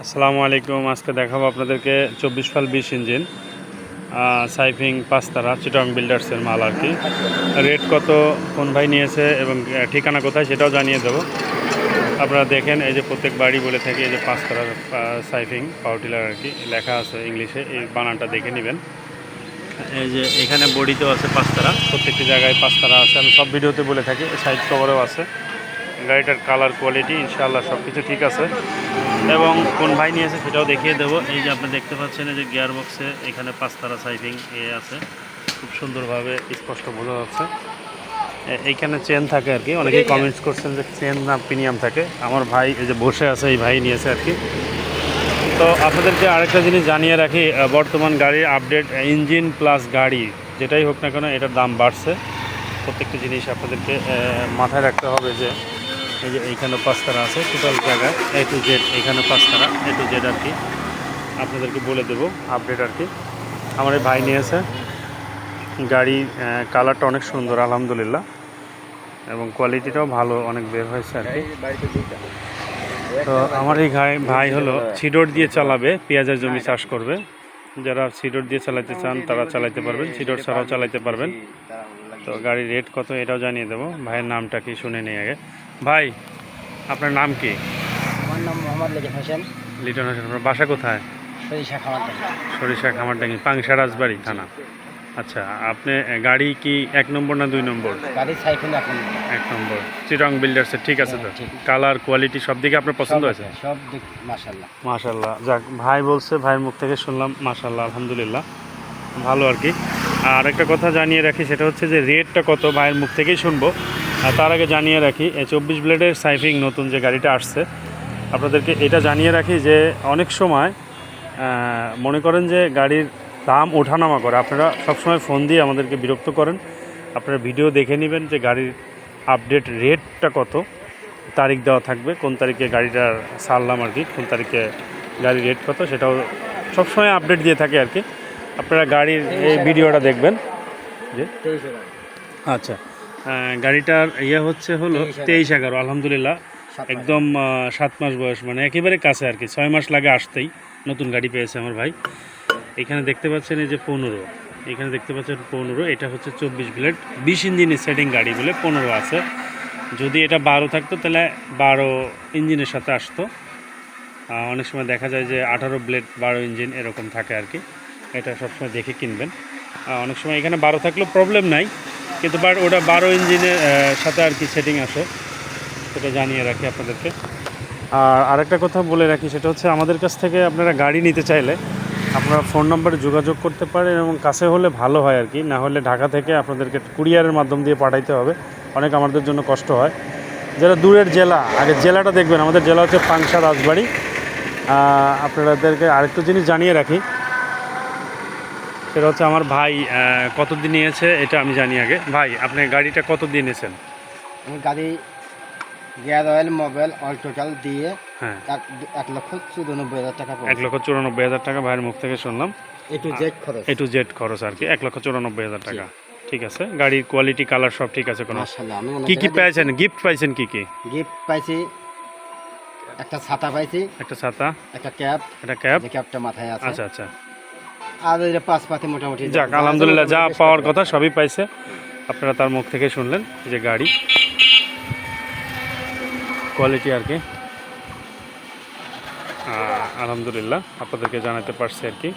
আসসালামু আলাইকুম। আজকে দেখাবো আপনাদেরকে চব্বিশ ফাল বিশ ইঞ্জিন সাইফিং পাঁচতারা, চিটং বিল্ডার্সের মাল আর কি। রেট কত, কোন ভাই নিয়েছে এবং ঠিকানা কোথায় সেটাও জানিয়ে দেবো। আপনারা দেখেন, এই যে প্রত্যেক বাড়ি বলে থাকে এই যে পাঁচতারার সাইফিং, পাওয়ার আর কি, লেখা আছে ইংলিশে, এই বানানটা দেখে নেবেন। এই যে এখানে বডিতেও আছে পাঁচতারা, প্রত্যেকটি জায়গায় পাঁচতারা আছে। আমি সব ভিডিওতে বলে থাকি, সাইড কভারেও আছে। গাড়িটার কালার কোয়ালিটি ইনশাআল্লাহ সব কিছু ঠিক আছে। এবং কোন ভাই নিয়েছে সেটাও দেখিয়ে দেবো। এই যে আপনি দেখতে পাচ্ছেন যে গিয়ার বক্সে এখানে পাঁচতারা সাইফিং এ আছে। খুব সুন্দরভাবে স্পষ্ট বোঝা যাচ্ছে। এইখানে চেন থাকে আর কি। অনেকেই কমেন্টস করছেন যে চেন না প্রিমিয়াম থাকে। আমার ভাই এই যে বসে আছে, এই ভাই নিয়েছে আর কি। তো আপনাদেরকে আরেকটা জিনিস জানিয়ে রাখি বর্তমান গাড়ির আপডেট ইঞ্জিন প্লাস গাড়ি, যেটাই হোক না কেন, এটার দাম বাড়ছে। প্রত্যেকটা জিনিস আপনাদেরকে মাথায় রাখতে হবে যে এই যে এইখানে পাঁচতারা আছে, টোটাল জায়গায় এ টু জেড এইখানে পাঁচতারা এ টু জেড আর কি। আপনাদেরকে বলে দেবো আপডেট আর কি। আমার এই ভাই নিয়েছে, গাড়ি কালারটা অনেক সুন্দর, আলহামদুলিল্লাহ। এবং কোয়ালিটিটাও ভালো, অনেক বের হয়েছে আর কি। তো আমার এই ভাই হলো সিডোর দিয়ে চালাবে, পেঁয়াজের জমি চাষ করবে। যারা সিডোর দিয়ে চালাতে চান, তারা চালাতে পারবেন সিডোর ছাড়াও চালাতে পারবেন। তো গাড়ির রেট কত, এটাও জানিয়ে দেবো। ভাইয়ের নামটা কি শুনে নিয়ে আগে। ভাই আপনার নাম কি? আমার নাম মোহাম্মদ লেজেন হোসেন। লিটন হোসেন আপনার বাসা কোথায়? সরিষা খামার থেকে সরিষা খামারডাঙ্গি পাংশা রাজবাড়ি থানা। আচ্ছা আপনি গাড়ি কি এক নম্বর না দুই নম্বর? গাড়ির সাইকেল এখন এক নম্বর। চিরং বিল্ডার্সের ঠিক আছে তো? হ্যাঁ, কালার কোয়ালিটি সব দিকে আপনার পছন্দ হয়েছে? আছে, সব দিক মাশাল্লাহ মাশাল্লাহ যাক ভাই বলছে ভাইয়ের মুখ থেকে শুনলাম মাশাল্লাহ আলহামদুলিল্লাহ। ভালো আর কি। আর একটা কথা জানিয়ে রাখি সেটা হচ্ছে যে রেটটা কত? ভাইয়ের মুখ থেকেই শুনব। আর তার আগে জানিয়ে রাখি এই চব্বিশ ব্লেডের সাইফিং নতুন যে গাড়িটা আসছে আপনাদেরকে এটা জানিয়ে রাখি যে অনেক সময় মনে করেন যে গাড়ির দাম ওঠানামা করে। আপনারা সবসময় ফোন দিয়ে আমাদেরকে বিরক্ত করেন। আপনারা ভিডিও দেখে নেবেন যে গাড়ির আপডেট রেটটা কত তারিখ দেওয়া থাকবে কোন তারিখে গাড়িটার সারলাম আর কি কোন তারিখে গাড়ির রেট কত সেটাও সবসময় আপডেট দিয়ে থাকে আর কি। আপনারা গাড়ির এই ভিডিওটা দেখবেন। যে আচ্ছা। গাড়িটার ইয়ে হচ্ছে হলো তেইশ এগারো। আলহামদুলিল্লাহ। একদম সাত মাস বয়স মানে একেবারে কাছে আর কি। ছয় মাস লাগে আসতেই। নতুন গাড়ি পেয়েছে আমার ভাই। এখানে দেখতে পাচ্ছেন এই যে পনেরো। এখানে দেখতে পাচ্ছেন পনেরো। এটা হচ্ছে চব্বিশ ব্লেড। বিশ ইঞ্জিনের সেটিং গাড়ি বলে পনেরো আছে। যদি এটা বারো থাকতো তাহলে বারো ইঞ্জিনের সাথে আসতো। অনেক সময় দেখা যায় যে আঠারো ব্লেড বারো ইঞ্জিন এরকম থাকে আর কি। এটা সবসময় দেখে কিনবেন। অনেক সময় এখানে বারো থাকলেও প্রবলেম নাই। কিন্তু বাট ওটা বারো ইঞ্জিনের সাথে আর কি সেটিং আসে সেটা জানিয়ে রাখি আপনাদেরকে। আর আরেকটা কথা বলে রাখি, সেটা হচ্ছে আমাদের কাছ থেকে আপনারা গাড়ি নিতে চাইলে আপনারা ফোন নম্বরে যোগাযোগ করতে পারেন এবং কাছে হলে ভালো হয় আর কি। না হলে ঢাকা থেকে আপনাদেরকে কুরিয়ারের মাধ্যম দিয়ে পাঠাইতে হবে। অনেক আমাদের জন্য কষ্ট হয়। যারা দূরের জেলা, আগে জেলাটা দেখবেন। আমাদের জেলা হচ্ছে পাংশা রাজবাড়ি। আপনাদেরকে আরেকটু জিনিস জানিয়ে রাখি সেটা হচ্ছে আমার ভাই আহ, কতদিন নিয়েছে এটা আমি জানি আগে। ভাই আপনি গাড়িটা কতদিন নিয়েছেন? আমি গাড়ি gear oil mobile all total দিয়ে হ্যাঁ। এক লক্ষ চুরানব্বই হাজার টাকা এক লক্ষ চুরানব্বই হাজার টাকা ভাইয়ের মুখ থেকে শুনলাম। এ টু জেড খরচ। এ টু জেড খরচ আর কি এক লক্ষ চুরানব্বই হাজার টাকা। ঠিক আছে গাড়ির কোয়ালিটি কালার সব ঠিক আছে কোনো? কি কি পেয়েছেন? গিফট পাইছেন কি কি? গিফট পাইছি একটা ছাতা পাইছি একটা ছাতা একটা ক্যাপ একটা ক্যাব যে ক্যাপটা মাথায় আছে। আচ্ছা আচ্ছা। আর ওই পাঁচ পাতে মোটামুটি যাক আলহামদুলিল্লাহ যা পাওয়ার কথা সবই পাইছে। আপনারা তার মুখ থেকে শুনলেন যে গাড়ি। কোয়ালিটি আর কি। আলহামদুলিল্লাহ আপনাদেরকে জানাতে পারছি আর কি।